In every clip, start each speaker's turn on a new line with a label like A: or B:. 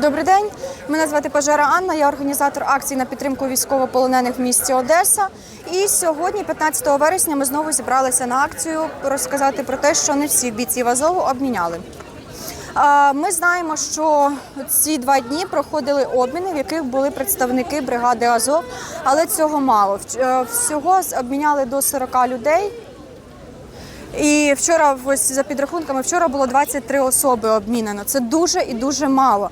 A: Добрий день. Мене звати Пожара Анна. Я організатор акції на підтримку військовополонених в місті Одеса. І сьогодні, 15 вересня, ми знову зібралися на акцію розказати про те, що не всіх бійців Азову обміняли. Ми знаємо, що ці два дні проходили обміни, в яких були представники бригади Азов, але цього мало. Е, Всього обміняли до 40 людей. І вчора, ось за підрахунками, вчора було 23 особи обмінено. Це дуже і дуже мало.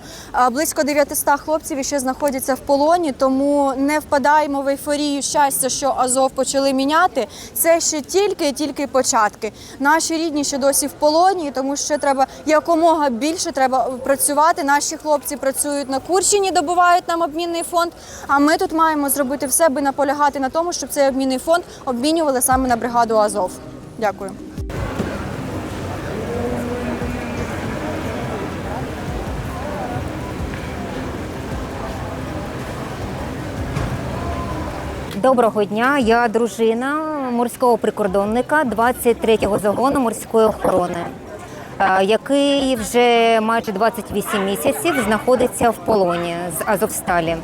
A: Близько 900 хлопців ще знаходяться в полоні, тому не впадаємо в ейфорію щастя, що Азов почали міняти. Це ще тільки і тільки початки. Наші рідні ще досі в полоні, тому що треба якомога більше треба працювати. Наші хлопці працюють на Курщині, добувають нам обмінний фонд. А ми тут маємо зробити все, аби наполягати на тому, щоб цей обмінний фонд обмінювали саме на бригаду Азов. Дякую.
B: Доброго дня, я дружина морського прикордонника 23-го загону морської охорони, е, який вже майже 28 місяців знаходиться в полоні з Азовсталі.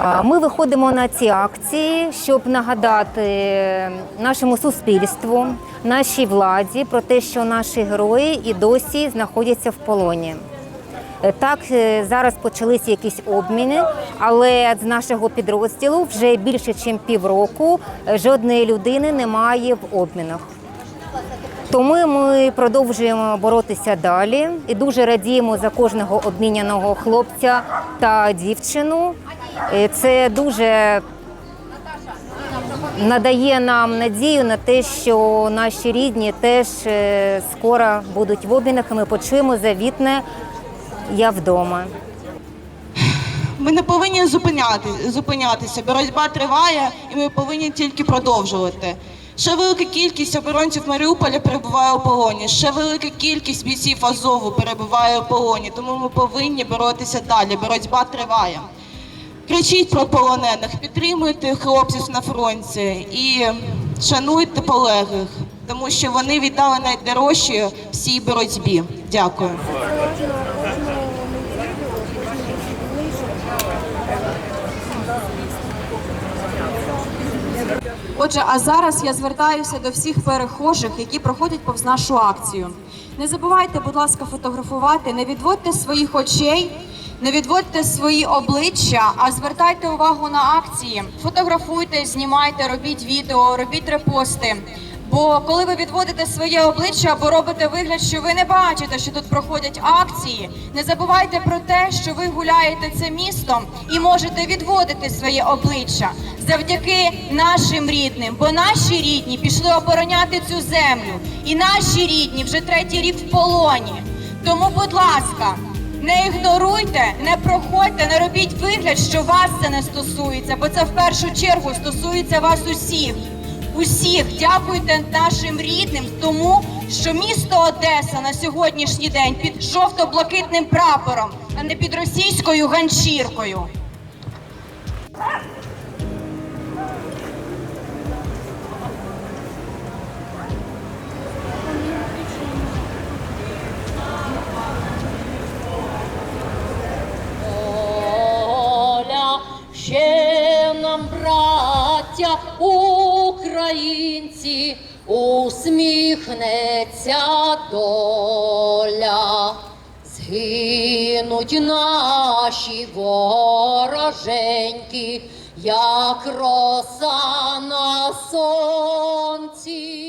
B: Е, Ми виходимо на ці акції, щоб нагадати нашому суспільству, нашій владі про те, що наші герої і досі знаходяться в полоні. Е, Так, е, зараз почалися якісь обміни, але з нашого підрозділу вже більше ніж півроку е, жодної людини немає в обмінах. Тому ми продовжуємо боротися далі і дуже радіємо за кожного обміняного хлопця та дівчину. Це дуже надає нам надію на те, що наші рідні теж скоро будуть в обмінах, і ми почуємо завітне я вдома.
C: Ми не повинні зупиняти, зупинятися. Боротьба триває, і ми повинні тільки продовжувати. Ще велика кількість оборонців Маріуполя перебуває у полоні. Ще велика кількість бійців Азову перебуває у полоні. Тому ми повинні боротися далі. Боротьба триває. Кричіть про полонених, підтримуйте хлопців на фронті і шануйте полеглих, тому що вони віддали найдорожче в цій боротьбі. Дякую.
D: Отже, а зараз я звертаюся до всіх перехожих, які проходять повз нашу акцію. Не забувайте, будь ласка, фотографувати, не відводьте своїх очей, не відводьте свої обличчя, а звертайте увагу на акції. Фотографуйте, знімайте, робіть відео, робіть репости. Бо коли ви відводите своє обличчя або робите вигляд, що ви не бачите, що тут проходять акції, не забувайте про те, що ви гуляєте це містом і можете відводити своє обличчя завдяки нашим рідним, бо наші рідні пішли обороняти цю землю, і наші рідні вже третій рік в полоні. Тому, будь ласка, не ігноруйте, не проходьте, не робіть вигляд, що вас це не стосується, бо це в першу чергу стосується вас усіх. Усіх дякуйте нашим рідним, тому що місто Одеса на сьогоднішній день під жовто-блакитним прапором, а не під російською ганчіркою.
E: Доля ще нам, браття українці, усміхнеться доля. Згинуть наші вороженьки, як роса на сонці.